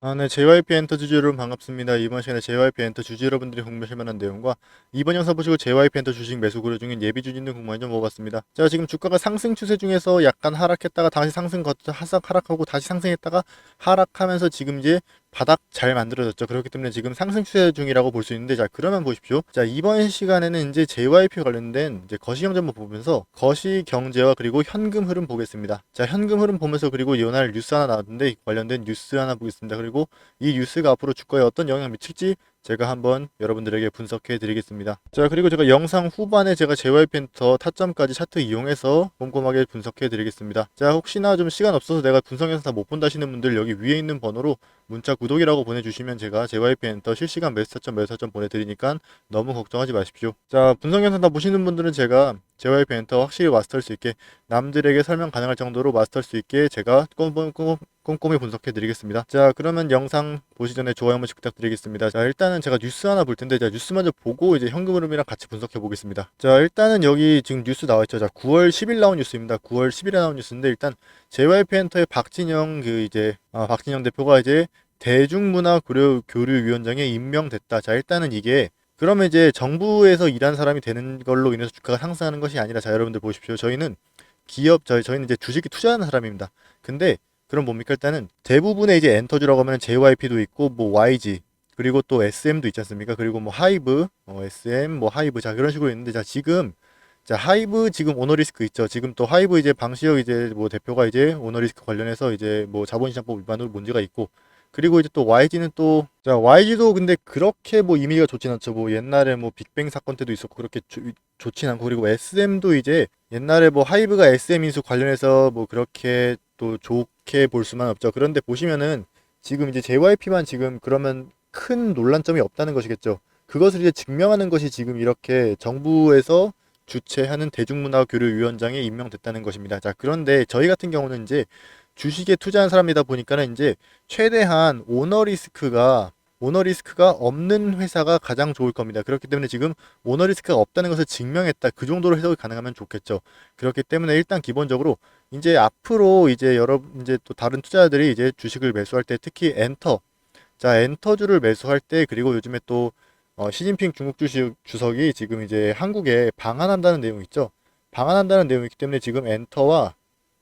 아, 네, JYP 엔터 주주 여러분 반갑습니다. 이번 시간에 JYP 엔터 주주 여러분들이 궁금하실 만한 내용과 이번 영상 보시고 JYP 엔터 주식 매수 고려 중인 예비 주주 있는 궁금한 점 먹어봤습니다. 자, 지금 주가가 상승 추세 중에서 약간 하락했다가 다시 상승 하락 하락하고 다시 상승했다가 하락하면서 지금 이제 바닥 잘 만들어졌죠. 그렇기 때문에 지금 상승 추세 중이라고 볼 수 있는데 자 그러면 보십시오. 자 이번 시간에는 이제 JYP 관련된 이제 거시경제 한번 보면서 거시경제와 그리고 현금 흐름 보겠습니다. 자 현금 흐름 보면서 그리고 이날 뉴스 하나 나왔는데 관련된 뉴스 하나 보겠습니다. 그리고 이 뉴스가 앞으로 주가에 어떤 영향을 미칠지 제가 한번 여러분들에게 분석해 드리겠습니다. 자, 그리고 제가 영상 후반에 제가 JY펜터 타점까지 차트 이용해서 꼼꼼하게 분석해 드리겠습니다. 자, 혹시나 좀 시간 없어서 내가 분석 영상 다 못 본다 하시는 분들 여기 위에 있는 번호로 문자 구독이라고 보내주시면 제가 JY펜터 실시간 매수 타점 매수 타점 보내드리니까 너무 걱정하지 마십시오. 자, 분석 영상 다 보시는 분들은 제가 JYP 엔터 확실히 마스터할 수 있게 남들에게 설명 가능할 정도로 마스터할 수 있게 제가 꼼꼼, 꼼꼼히 분석해 드리겠습니다. 자 그러면 영상 보시 전에 좋아요 한 번씩 부탁드리겠습니다. 자 일단은 제가 뉴스 하나 볼 텐데 자 뉴스 먼저 보고 이제 현금 흐름이랑 같이 분석해 보겠습니다. 자 일단은 여기 지금 뉴스 나와 있죠. 자 9월 10일 나온 뉴스입니다. 9월 10일에 나온 뉴스인데 일단 JYP 엔터의 박진영 그 이제 아, 박진영 대표가 이제 대중문화 교류, 교류위원장에 임명됐다. 자 일단은 이게 그러면 이제 정부에서 일한 사람이 되는 걸로 인해서 주가가 상승하는 것이 아니라 자 여러분들 보십시오. 저희는 기업 저희 저희는 이제 주식에 투자하는 사람입니다. 근데 그럼 뭡니까 일단은 대부분의 이제 엔터주라고 하면 JYP도 있고 뭐 YG 그리고 또 SM도 있지 않습니까? 그리고 뭐 하이브, 어, SM, 뭐 하이브 자 그런 식으로 있는데 자 지금 자 하이브 지금 오너리스크 있죠. 지금 또 하이브 이제 방시혁 이제 뭐 대표가 이제 오너리스크 관련해서 이제 뭐 자본시장법 위반으로 문제가 있고 그리고 이제 또 YG는 또, 자, YG도 근데 그렇게 뭐 이미지가 좋진 않죠. 뭐 옛날에 뭐 빅뱅 사건 때도 있었고 그렇게 조, 좋진 않고 그리고 SM도 이제 옛날에 뭐 하이브가 SM 인수 관련해서 뭐 그렇게 또 좋게 볼 수만 없죠. 그런데 보시면은 지금 이제 JYP만 지금 그러면 큰 논란점이 없다는 것이겠죠. 그것을 이제 증명하는 것이 지금 이렇게 정부에서 주최하는 대중문화교류위원장에 임명됐다는 것입니다. 자, 그런데 저희 같은 경우는 이제 주식에 투자한 사람이다 보니까는 이제 최대한 오너 리스크가 오너 리스크가 없는 회사가 가장 좋을 겁니다. 그렇기 때문에 지금 오너 리스크가 없다는 것을 증명했다. 그 정도로 해석이 가능하면 좋겠죠. 그렇기 때문에 일단 기본적으로 이제 앞으로 이제 여러 이제 또 다른 투자자들이 이제 주식을 매수할 때 특히 엔터 자 엔터주를 매수할 때 그리고 요즘에 또 어, 시진핑 중국 주식 주석이 지금 이제 한국에 방한한다는 내용 있죠. 방한한다는 내용이 있기 때문에 지금 엔터와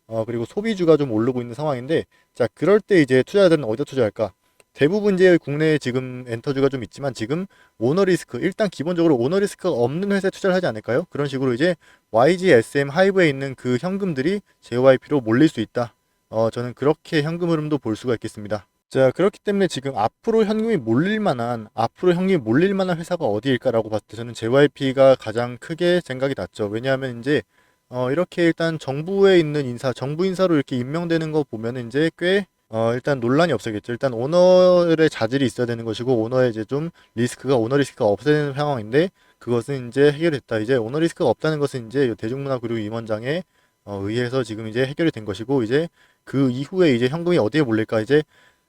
어, 그리고 소비주가 좀 오르고 있는 상황인데, 자, 그럴 때 이제 투자자들은 어디다 투자할까? 대부분 이제 국내에 지금 엔터주가 좀 있지만 지금 오너 리스크, 일단 기본적으로 오너 리스크가 없는 회사에 투자를 하지 않을까요? 그런 식으로 이제 YG, SM, 하이브에 있는 그 현금들이 JYP로 몰릴 수 있다. 어, 저는 그렇게 현금 흐름도 볼 수가 있겠습니다. 자, 그렇기 때문에 지금 앞으로 현금이 몰릴 만한, 앞으로 현금이 몰릴 만한 회사가 어디일까라고 봤을 때 저는 JYP가 가장 크게 생각이 났죠. 왜냐하면 이제 어, 이렇게 일단 정부에 있는 인사, 정부 인사로 이렇게 임명되는 거 보면 이제 꽤 어, 일단 논란이 없어겠죠. 일단 오너의 자질이 있어야 되는 것이고 오너의 이제 좀 리스크가 오너 리스크가 없어야 되는 상황인데 그것은 이제 해결됐다. 이제 오너 리스크가 없다는 것은 이제 대중문화교류위원장에 어, 의해서 지금 이제 해결이 된 것이고 이제 그 이후에 이제 현금이 어디에 몰릴까 이제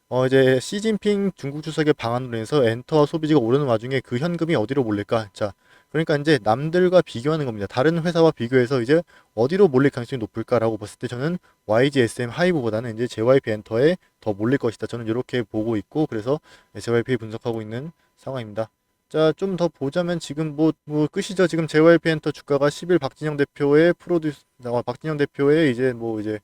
어 이제 시진핑 중국 주석의 방안으로 인해서 엔터와 소비지가 오르는 와중에 그 현금이 어디로 몰릴까? 자, 그러니까 이제 남들과 비교하는 겁니다. 다른 회사와 비교해서 이제 어디로 몰릴 가능성이 높을까라고 봤을 때 저는 YGSM 하이브보다는 이제 JYP 엔터에 더 몰릴 것이다. 저는 이렇게 보고 있고 그래서 JYP 분석하고 있는 상황입니다. 자, 좀 더 보자면 지금 뭐, 뭐 끝이죠. 지금 JYP 엔터 주가가 10일 박진영 대표의 프로듀스, 어, 박진영 대표의 이제 뭐 이제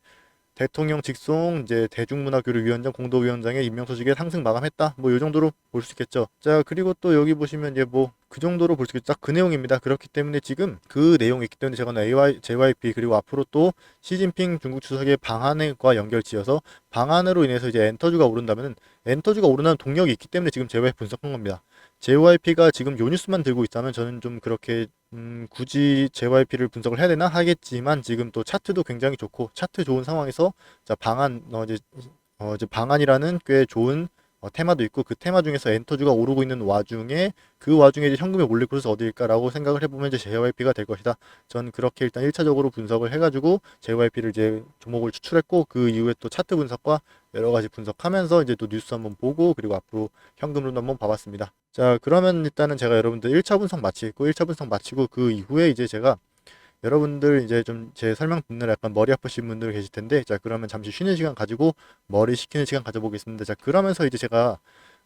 대통령 직송 이제 대중문화교류위원장 공도위원장의 임명 소식에 상승 마감했다. 뭐 이 정도로 볼 수 있겠죠. 자 그리고 또 여기 보시면 이제 뭐 그 정도로 볼 수 있겠죠. 딱그 내용입니다. 그렇기 때문에 지금 그 내용이 있기 때문에 제가 AY, JYP 그리고 앞으로 또 시진핑 중국 주석의 방안과 연결지어서 방안으로 인해서 이제 엔터주가 오른다면은 엔터주가 오르는 동력이 있기 때문에 지금 JYP 분석한 겁니다. JYP가 지금 요 뉴스만 들고 있다면 저는 좀 그렇게 음, 굳이 JYP를 분석을 해야 되나 하겠지만 지금 또 차트도 굉장히 좋고 차트 좋은 상황에서 자 방안 어 이제 어 이제 방안이라는 꽤 좋은 어, 테마도 있고 그 테마 중에서 엔터주가 오르고 있는 와중에 그 와중에 이제 현금이 올릴 곳은 어디일까라고 생각을 해보면 이제 JYP가 될 것이다. 전 그렇게 일단 1차적으로 분석을 해가지고 JYP를 이제 종목을 추출했고 그 이후에 또 차트 분석과 여러 가지 분석하면서 이제 또 뉴스 한번 보고 그리고 앞으로 현금으로 한번 봐봤습니다. 자 그러면 일단은 제가 여러분들 1차 분석 마치고 1차 분석 마치고 그 이후에 이제 제가 여러분들 이제 좀 제 설명 듣느라 약간 머리 아프신 분들 계실 텐데 자 그러면 잠시 쉬는 시간 가지고 머리 식히는 시간 가져보겠습니다. 자 그러면서 이제 제가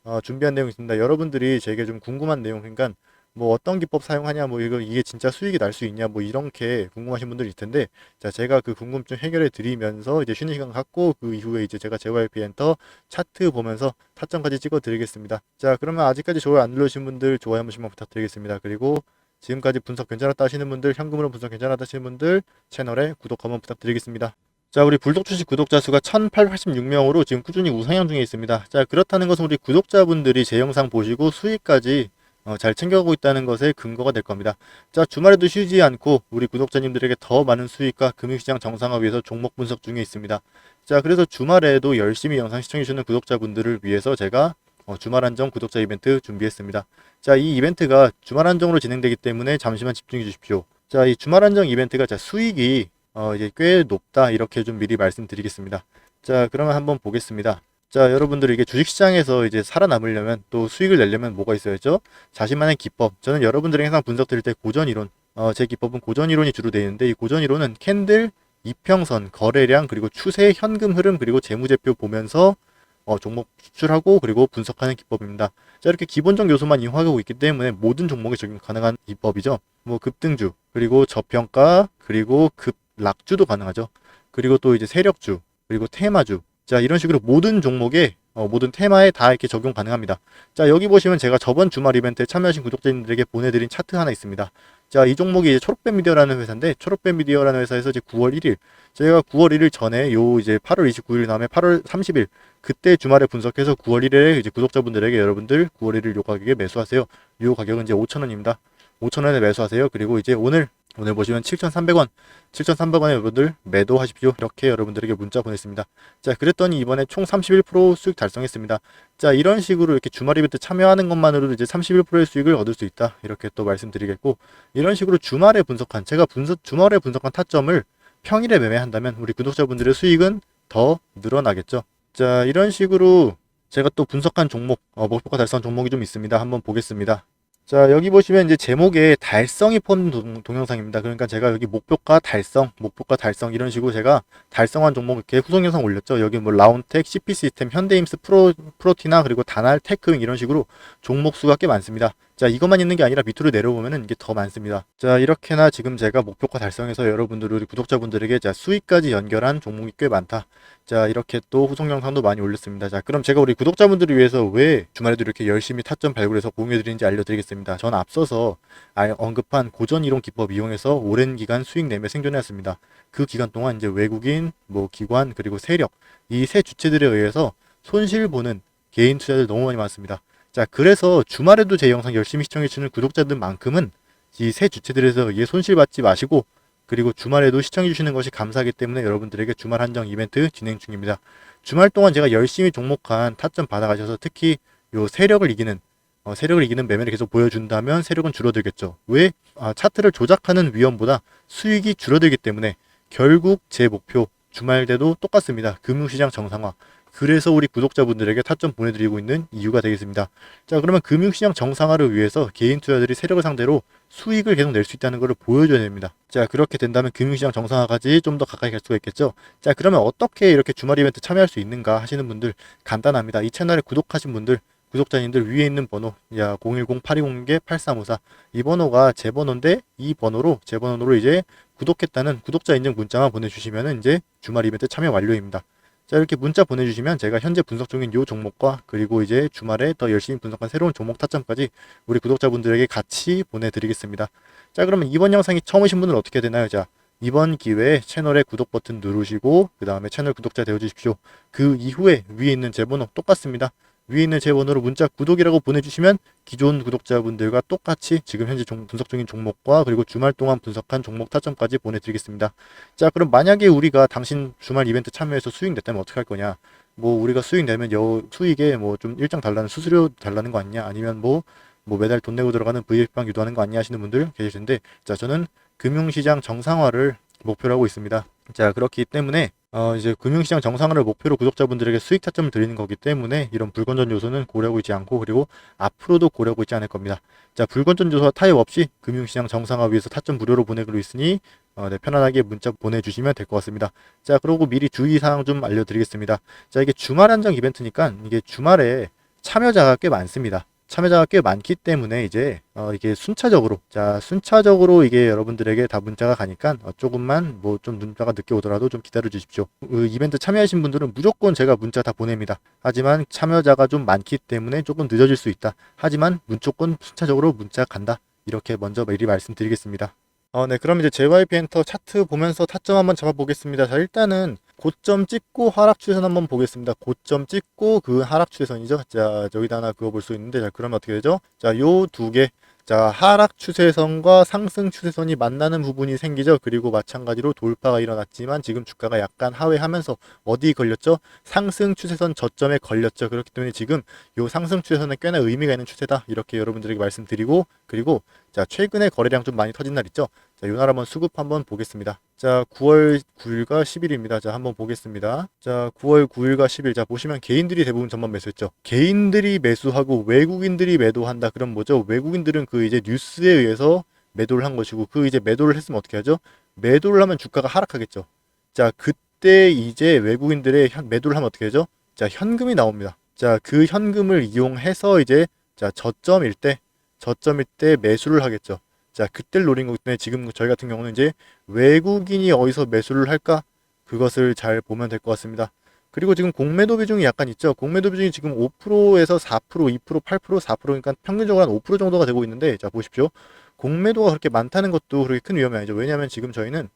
어, 준비한 내용이 있습니다. 여러분들이 제게 좀 궁금한 내용 그러니까 뭐 어떤 기법 사용하냐 뭐 이거 이게 진짜 수익이 날 수 있냐 뭐 이렇게 궁금하신 분들 있을 텐데 자 제가 그 궁금증 해결해 드리면서 이제 쉬는 시간 갖고 그 이후에 이제 제가 JYP 엔터 차트 보면서 타점까지 찍어 드리겠습니다. 자 그러면 아직까지 좋아요 안 눌러주신 분들 좋아요 한 번씩만 부탁드리겠습니다. 그리고 지금까지 분석 괜찮았다 하시는 분들 현금으로 분석 괜찮았다 하시는 분들 채널에 구독 한번 부탁드리겠습니다. 자, 우리 불독 주식 구독자 수가 1886명으로 지금 꾸준히 우상향 중에 있습니다. 자, 그렇다는 것은 우리 구독자분들이 제 영상 보시고 수익까지 어, 잘 챙겨가고 있다는 것에 근거가 될 겁니다. 자, 주말에도 쉬지 않고 우리 구독자님들에게 더 많은 수익과 금융시장 정상화 위해서 종목 분석 중에 있습니다. 자, 그래서 주말에도 열심히 영상 시청해주시는 구독자분들을 위해서 제가 어, 주말 한정 구독자 이벤트 준비했습니다. 자, 이 이벤트가 주말 한정으로 진행되기 때문에 잠시만 집중해 주십시오. 자, 이 주말 한정 이벤트가 자, 수익이 어, 이제 꽤 높다 이렇게 좀 미리 말씀드리겠습니다. 자, 그러면 한번 보겠습니다. 자, 여러분들 이게 주식시장에서 이제 살아남으려면 또 수익을 내려면 뭐가 있어야죠? 자신만의 기법. 저는 여러분들이 항상 분석 드릴 때 고전 이론, 어, 제 기법은 고전 이론이 주로 되어 있는데 이 고전 이론은 캔들, 이평선, 거래량, 그리고 추세, 현금 흐름, 그리고 재무제표 보면서 어, 종목 추출하고 그리고 분석하는 기법입니다. 자, 이렇게 기본적 요소만 이용하고 있기 때문에 모든 종목에 적용 가능한 기법이죠. 뭐 급등주, 그리고 저평가, 그리고 급락주도 가능하죠. 그리고 또 이제 세력주, 그리고 테마주. 자, 이런 식으로 모든 종목에 어, 모든 테마에 다 이렇게 적용 가능합니다. 자, 여기 보시면 제가 저번 주말 이벤트에 참여하신 구독자님들에게 보내드린 차트 하나 있습니다. 자, 이 종목이 이제 초록뱀 미디어라는 회사인데, 초록뱀 미디어라는 회사에서 이제 9월 1일, 저희가 9월 1일 전에 요 이제 8월 29일 다음에 8월 30일, 그때 주말에 분석해서 9월 1일에 이제 구독자분들에게 여러분들 9월 1일 요 가격에 매수하세요. 요 가격은 이제 5,000원입니다. 5,000원에 매수하세요. 그리고 이제 오늘 오늘 보시면 7,300원, 7,300원에 여러분들 매도하십시오. 이렇게 여러분들에게 문자 보냈습니다. 자, 그랬더니 이번에 총 31% 수익 달성했습니다. 자, 이런 식으로 이렇게 주말 이벤트 참여하는 것만으로도 이제 31%의 수익을 얻을 수 있다. 이렇게 또 말씀드리겠고, 이런 식으로 주말에 분석한, 제가 분석, 주말에 분석한 타점을 평일에 매매한다면 우리 구독자분들의 수익은 더 늘어나겠죠. 자, 이런 식으로 제가 또 분석한 종목, 어, 목표가 달성 종목이 좀 있습니다. 한번 보겠습니다. 자, 여기 보시면 이제 제목에 달성이 포함된 동, 동영상입니다. 그러니까 제가 여기 목표가 달성, 목표가 달성 이런 식으로 제가 달성한 종목 이렇게 후속 영상 올렸죠. 여기 뭐 라운텍, CP 시스템, 현대임스, 프로, 프로티나 그리고 다날, 테크윙 이런 식으로 종목 수가 꽤 많습니다. 자, 이것만 있는 게 아니라 밑으로 내려오면은 이게 더 많습니다. 자, 이렇게나 지금 제가 목표가 달성해서 여러분들, 우리 구독자분들에게 자, 수익까지 연결한 종목이 꽤 많다. 자, 이렇게 또 후속 영상도 많이 올렸습니다. 자, 그럼 제가 우리 구독자분들을 위해서 왜 주말에도 이렇게 열심히 타점 발굴해서 공유해드리는지 알려드리겠습니다. 전 앞서서 언급한 고전 이론 기법 이용해서 오랜 기간 수익 내며 생존해왔습니다. 그 기간 동안 이제 외국인, 뭐 기관, 그리고 세력, 이 세 주체들에 의해서 손실 보는 개인 투자들 너무 많이 많습니다. 자, 그래서 주말에도 제 영상 열심히 시청해주시는 구독자들만큼은 이 세 주체들에서 이게 손실받지 마시고 그리고 주말에도 시청해주시는 것이 감사하기 때문에 여러분들에게 주말 한정 이벤트 진행 중입니다. 주말 동안 제가 열심히 종목한 타점 받아가셔서 특히 요 세력을 이기는 어, 세력을 이기는 매매를 계속 보여준다면 세력은 줄어들겠죠. 왜? 아, 차트를 조작하는 위험보다 수익이 줄어들기 때문에 결국 제 목표 주말때도 똑같습니다. 금융시장 정상화. 그래서 우리 구독자분들에게 타점 보내드리고 있는 이유가 되겠습니다. 자, 그러면 금융시장 정상화를 위해서 개인 투자들이 세력을 상대로 수익을 계속 낼 수 있다는 것을 보여줘야 됩니다. 자, 그렇게 된다면 금융시장 정상화까지 좀 더 가까이 갈 수가 있겠죠. 자, 그러면 어떻게 이렇게 주말 이벤트 참여할 수 있는가 하시는 분들 간단합니다. 이 채널에 구독하신 분들 구독자님들 위에 있는 번호 야 010-8201-8354 이 번호가 제 번호인데 이 번호로 제 번호로 이제 구독했다는 구독자 인증 문자만 보내주시면 이제 주말 이벤트 참여 완료입니다. 자 이렇게 문자 보내주시면 제가 현재 분석 중인 요 종목과 그리고 이제 주말에 더 열심히 분석한 새로운 종목 타점까지 우리 구독자분들에게 같이 보내드리겠습니다. 자 그러면 이번 영상이 처음 오신 분은 어떻게 되나요? 자 이번 기회에 채널에 구독 버튼 누르시고 그 다음에 채널 구독자 되어주십시오. 그 이후에 위에 있는 제 번호 똑같습니다. 위에 있는 제 번호로 문자 구독이라고 보내주시면 기존 구독자분들과 똑같이 지금 현재 종, 분석 중인 종목과 그리고 주말 동안 분석한 종목 타점까지 보내드리겠습니다. 자, 그럼 만약에 우리가 당신 주말 이벤트 참여해서 수익 냈다면 어떻게 할 거냐? 뭐 우리가 수익 내면 여 수익에 뭐 좀 일정 달라는 수수료 달라는 거 아니냐? 아니면 뭐, 뭐 매달 돈 내고 들어가는 VF방 유도하는 거 아니냐 하시는 분들 계실 텐데, 자, 저는 금융시장 정상화를 목표로 하고 있습니다. 자, 그렇기 때문에 어, 이제 금융시장 정상화를 목표로 구독자분들에게 수익 타점을 드리는 거기 때문에 이런 불건전 요소는 고려하고 있지 않고 그리고 앞으로도 고려하고 있지 않을 겁니다. 자, 불건전 요소와 타협 없이 금융시장 정상화 위해서 타점 무료로 보내기로 있으니 어, 네, 편안하게 문자 보내주시면 될 것 같습니다. 자, 그리고 미리 주의사항 좀 알려드리겠습니다. 자, 이게 주말 한정 이벤트니까 이게 주말에 참여자가 꽤 많습니다. 참여자가 꽤 많기 때문에 이제 어, 이게 순차적으로 자 순차적으로 이게 여러분들에게 다 문자가 가니까 어, 조금만 뭐 좀 문자가 늦게 오더라도 좀 기다려 주십시오. 그 이벤트 참여하신 분들은 무조건 제가 문자 다 보냅니다. 하지만 참여자가 좀 많기 때문에 조금 늦어질 수 있다. 하지만 무조건 순차적으로 문자 간다. 이렇게 먼저 미리 말씀드리겠습니다. 어, 네, 그럼 이제 JYP 엔터 차트 보면서 타점 한번 잡아보겠습니다. 자, 일단은 고점 찍고 하락 추세선 한번 보겠습니다. 고점 찍고 그 하락 추세선이죠. 자, 저기다 하나 그거 볼수 있는데, 자, 그러면 어떻게 되죠? 자, 요 두 개. 자, 하락 추세선과 상승 추세선이 만나는 부분이 생기죠. 그리고 마찬가지로 돌파가 일어났지만 지금 주가가 약간 하회하면서 어디 걸렸죠? 상승 추세선 저점에 걸렸죠. 그렇기 때문에 지금 요 상승 추세선은 꽤나 의미가 있는 추세다. 이렇게 여러분들에게 말씀드리고 그리고 자, 최근에 거래량 좀 많이 터진 날 있죠. 자, 요날 한번 수급 한번 보겠습니다. 자, 9월 9일과 10일입니다. 자, 한번 보겠습니다. 자, 9월 9일과 10일. 자, 보시면 개인들이 대부분 전반 매수했죠. 개인들이 매수하고 외국인들이 매도한다. 그럼 뭐죠? 외국인들은 그 이제 뉴스에 의해서 매도를 한 것이고 그 이제 매도를 했으면 어떻게 하죠? 매도를 하면 주가가 하락하겠죠. 자, 그때 이제 외국인들의 현, 매도를 하면 어떻게 하죠? 자, 현금이 나옵니다. 자, 그 현금을 이용해서 이제 자, 저점일 때 저점일 때 매수를 하겠죠. 자, 그때를 노린 거기 때문에 지금 저희 같은 경우는 이제 외국인이 어디서 매수를 할까? 그것을 잘 보면 될 것 같습니다. 그리고 지금 공매도 비중이 약간 있죠. 공매도 비중이 지금 5%에서 4%, 2%, 8%, 4%니까 평균적으로 한 5% 정도가 되고 있는데, 자, 보십시오. 공매도가 그렇게 많다는 것도 그렇게 큰 위험이 아니죠. 왜냐하면 지금 저희는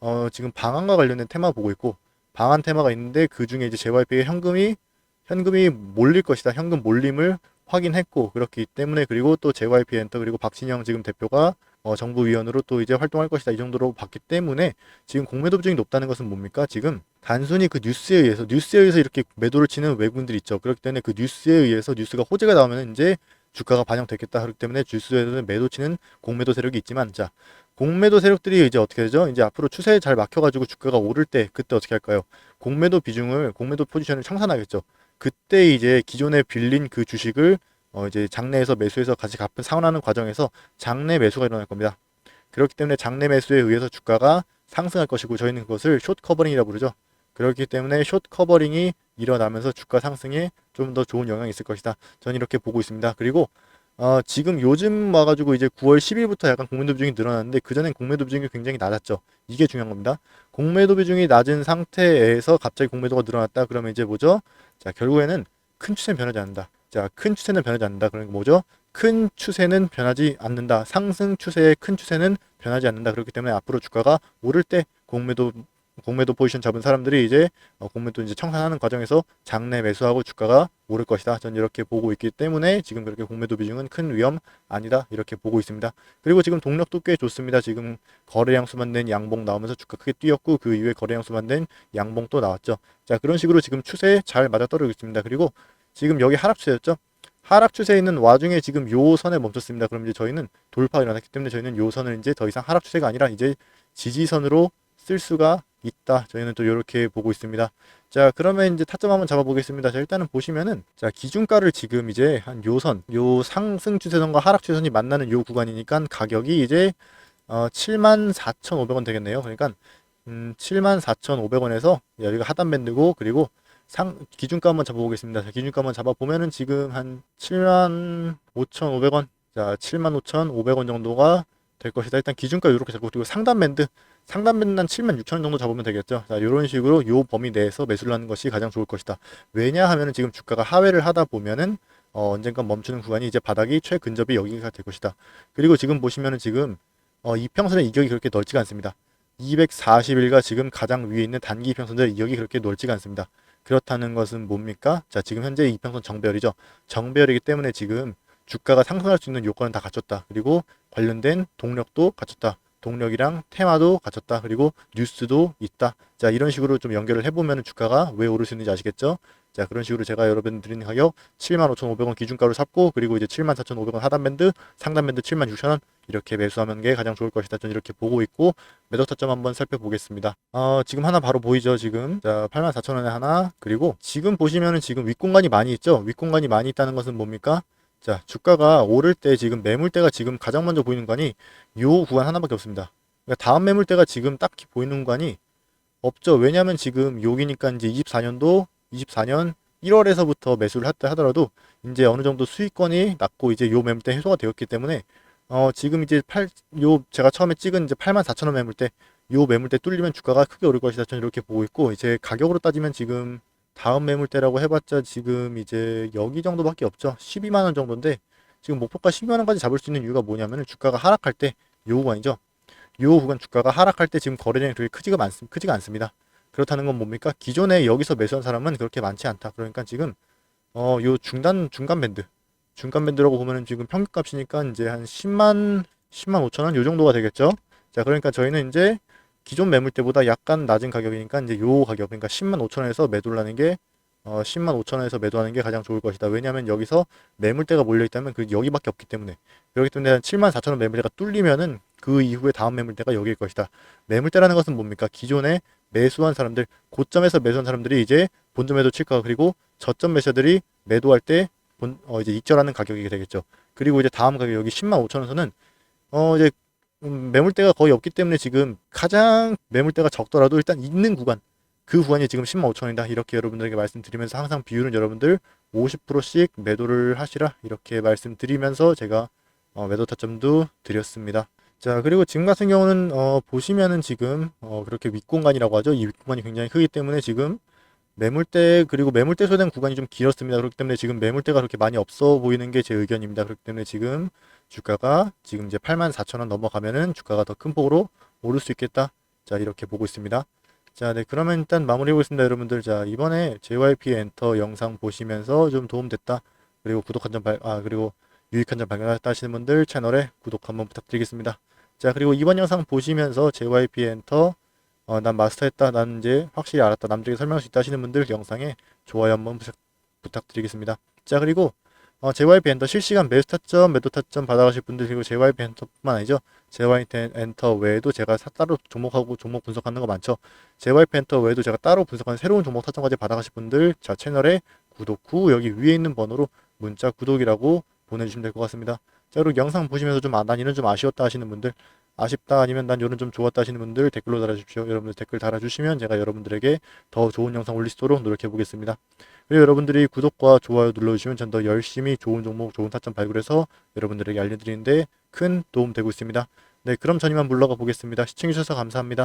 어, 지금 방안과 관련된 테마 보고 있고, 방안 테마가 있는데 그 중에 이제 JYP의 현금이 현금이 몰릴 것이다. 현금 몰림을 확인했고 그렇기 때문에 그리고 또 JYP 엔터 그리고 박진영 지금 대표가 어, 정부위원으로 또 이제 활동할 것이다 이 정도로 봤기 때문에 지금 공매도 비중이 높다는 것은 뭡니까? 지금 단순히 그 뉴스에 의해서 뉴스에 의해서 이렇게 매도를 치는 외국인들이 있죠. 그렇기 때문에 그 뉴스에 의해서 뉴스가 호재가 나오면 이제 주가가 반영됐겠다 그렇기 때문에 뉴스에는 매도 치는 공매도 세력이 있지만 자 공매도 세력들이 이제 어떻게 되죠? 이제 앞으로 추세에 잘 막혀가지고 주가가 오를 때 그때 어떻게 할까요? 공매도 비중을 공매도 포지션을 청산하겠죠 그때 이제 기존에 빌린 그 주식을 어 이제 장내에서 매수해서 같이 갚은 상환하는 과정에서 장내 매수가 일어날 겁니다. 그렇기 때문에 장내 매수에 의해서 주가가 상승할 것이고 저희는 그것을 숏 커버링이라고 부르죠. 그렇기 때문에 숏 커버링이 일어나면서 주가 상승에 좀 더 좋은 영향이 있을 것이다. 저는 이렇게 보고 있습니다. 그리고 어, 지금 요즘 와가지고 이제 9월 10일부터 약간 공매도 비중이 늘어났는데 그전엔 공매도 비중이 굉장히 낮았죠. 이게 중요한 겁니다. 공매도 비중이 낮은 상태에서 갑자기 공매도가 늘어났다. 그러면 이제 뭐죠? 자, 결국에는 큰 추세는 변하지 않는다. 자, 큰 추세는 변하지 않는다. 그러니까 뭐죠? 큰 추세는 변하지 않는다. 상승 추세의 큰 추세는 변하지 않는다. 그렇기 때문에 앞으로 주가가 오를 때 공매도 공매도 포지션 잡은 사람들이 이제 어, 공매도 이제 청산하는 과정에서 장내 매수하고 주가가 오를 것이다. 전 이렇게 보고 있기 때문에 지금 그렇게 공매도 비중은 큰 위험 아니다. 이렇게 보고 있습니다. 그리고 지금 동력도 꽤 좋습니다. 지금 거래량 수만 된 양봉 나오면서 주가 크게 뛰었고 그 이후에 거래량 수만 된 양봉 또 나왔죠. 자 그런 식으로 지금 추세 잘 맞아 떨어지고 있습니다. 그리고 지금 여기 하락 추세였죠. 하락 추세에 있는 와중에 지금 요 선에 멈췄습니다. 그럼 이제 저희는 돌파가 일어났기 때문에 저희는 요 선을 이제 더 이상 하락 추세가 아니라 이제 지지선으로 쓸 수가 있다. 저희는 또 이렇게 보고 있습니다. 자, 그러면 이제 타점 한번 잡아보겠습니다. 자, 일단은 보시면은 자 기준가를 지금 이제 한 요선, 요 상승 추세선과 하락 추세선이 만나는 요 구간이니까 가격이 이제 어 74,500원 되겠네요. 그러니까 음 74,500원에서 여기가 하단 밴드고 그리고 상 기준가 한번 잡아보겠습니다. 자, 기준가 한번 잡아보면은 지금 한 75,500원, 자 75,500원 정도가 될 것이다. 일단 기준가 이렇게 잡고 그리고 상단 밴드 상단 밴드 한 7만 6천 원 정도 잡으면 되겠죠. 자, 이런 식으로 요 범위 내에서 매수를 하는 것이 가장 좋을 것이다. 왜냐하면은 지금 주가가 하회를 하다 보면은 어, 언젠간 멈추는 구간이 이제 바닥이 최근접이 여기가 될 것이다. 그리고 지금 보시면은 지금 어, 이평선의 이격이 그렇게 넓지가 않습니다. 240일과 지금 가장 위에 있는 단기 이평선의 이격이 그렇게 넓지가 않습니다. 그렇다는 것은 뭡니까? 자, 지금 현재 이평선 정배열이죠. 정배열이기 때문에 지금 주가가 상승할 수 있는 요건은 다 갖췄다. 그리고 관련된 동력도 갖췄다. 동력이랑 테마도 갖췄다. 그리고 뉴스도 있다. 자, 이런 식으로 좀 연결을 해보면 주가가 왜 오를 수 있는지 아시겠죠? 자, 그런 식으로 제가 여러분 드리는 가격 75,500원 기준가로 잡고 그리고 이제 74,500원 하단 밴드, 상단 밴드 76,000원 이렇게 매수하는 게 가장 좋을 것이다. 저는 이렇게 보고 있고 매도 타점 한번 살펴보겠습니다. 어, 지금 하나 바로 보이죠, 지금. 자, 84,000원에 하나. 그리고 지금 보시면은 지금 윗공간이 많이 있죠? 윗공간이 많이 있다는 것은 뭡니까? 자, 주가가 오를 때 지금 매물대가 지금 가장 먼저 보이는 관이 요 구간 하나밖에 없습니다. 그러니까 다음 매물대가 지금 딱히 보이는 구간이 없죠. 왜냐하면 지금 여기니까 이제 24년도 24년 1월에서부터 매수를 했다 하더라도 이제 어느 정도 수익권이 났고 이제 요 매물대 해소가 되었기 때문에 어 지금 이제 8 요 제가 처음에 찍은 이제 8만 4천 원 매물대 요 매물대 뚫리면 주가가 크게 오를 것이다 저는 이렇게 보고 있고 이제 가격으로 따지면 지금 다음 매물대라고 해봤자 지금 이제 여기 정도밖에 없죠. 12만 원 정도인데 지금 목표가 12만 원까지 잡을 수 있는 이유가 뭐냐면 주가가 하락할 때 요 구간이죠. 요 구간 주가가 하락할 때 지금 거래량이 그렇게 크지가 많 크지가 않습니다. 그렇다는 건 뭡니까? 기존에 여기서 매수한 사람은 그렇게 많지 않다. 그러니까 지금 어 요 중단 중간 밴드 중간 밴드라고 보면은 지금 평균값이니까 이제 한 10만 10만 5천 원 요 정도가 되겠죠. 자, 그러니까 저희는 이제 기존 매물대보다 약간 낮은 가격이니까 이제 요 가격 그러니까 10만 5천 원에서 매도를 하는 게 어, 10만 5천 원에서 매도하는 게 가장 좋을 것이다. 왜냐하면 여기서 매물대가 몰려 있다면 그 여기밖에 없기 때문에 그렇기 때문에 한 7만 4천 원 매물대가 뚫리면은 그 이후에 다음 매물대가 여기일 것이다. 매물대라는 것은 뭡니까? 기존에 매수한 사람들 고점에서 매수한 사람들이 이제 본점에도 칠까 그리고 저점 매수들이 매도할 때 본, 어, 이제 익절하는 가격이 되겠죠. 그리고 이제 다음 가격 여기 10만 5천 원선은 어 이제 음, 매물대가 거의 없기 때문에 지금 가장 매물대가 적더라도 일단 있는 구간 그 구간이 지금 10만 5천 원이다 이렇게 여러분들에게 말씀드리면서 항상 비율은 여러분들 50%씩 매도를 하시라 이렇게 말씀드리면서 제가 어, 매도 타점도 드렸습니다. 자 그리고 지금 같은 경우는 어, 보시면은 지금 어, 그렇게 윗공간이라고 하죠. 이 윗공간이 굉장히 크기 때문에 지금 매물대 그리고 매물대 소된 구간이 좀 길었습니다. 그렇기 때문에 지금 매물대가 그렇게 많이 없어 보이는 게 제 의견입니다. 그렇기 때문에 지금 주가가 지금 이제 8만 4천 원 넘어가면은 주가가 더 큰 폭으로 오를 수 있겠다. 자 이렇게 보고 있습니다. 자, 네 그러면 일단 마무리 해 보겠습니다, 여러분들. 자 이번에 JYP 엔터 영상 보시면서 좀 도움됐다. 그리고 구독 한 점 발, 아 그리고 유익한 점 발견하셨다 하시는 분들 채널에 구독 한번 부탁드리겠습니다. 자 그리고 이번 영상 보시면서 JYP 엔터 어, 난 마스터했다. 난 이제 확실히 알았다. 남들에게 설명할 수 있다 하시는 분들 영상에 좋아요 한번 부탁, 부탁드리겠습니다. 자 그리고 어, JYP 엔터 실시간 매수 타점, 매도 타점 받아가실 분들 그리고 JYP 엔터뿐만 아니죠. JYP 엔터 외에도 제가 사- 따로 종목하고 종목 분석하는 거 많죠. JYP 엔터 외에도 제가 따로 분석하는 새로운 종목 타점까지 받아가실 분들 자 채널에 구독 후 여기 위에 있는 번호로 문자 구독이라고 보내주시면 될 것 같습니다. 자 그리고 영상 보시면서 좀 아, 난 이런 좀 아쉬웠다 하시는 분들 아쉽다 아니면 난 이런 좀 좋았다 하시는 분들 댓글로 달아주십시오. 여러분들 댓글 달아주시면 제가 여러분들에게 더 좋은 영상 올릴 수 있도록 노력해 보겠습니다. 그리고 여러분들이 구독과 좋아요 눌러주시면 전 더 열심히 좋은 종목, 좋은 타점 발굴해서 여러분들에게 알려드리는데 큰 도움 되고 있습니다. 네, 그럼 전 이만 물러가 보겠습니다. 시청해주셔서 감사합니다.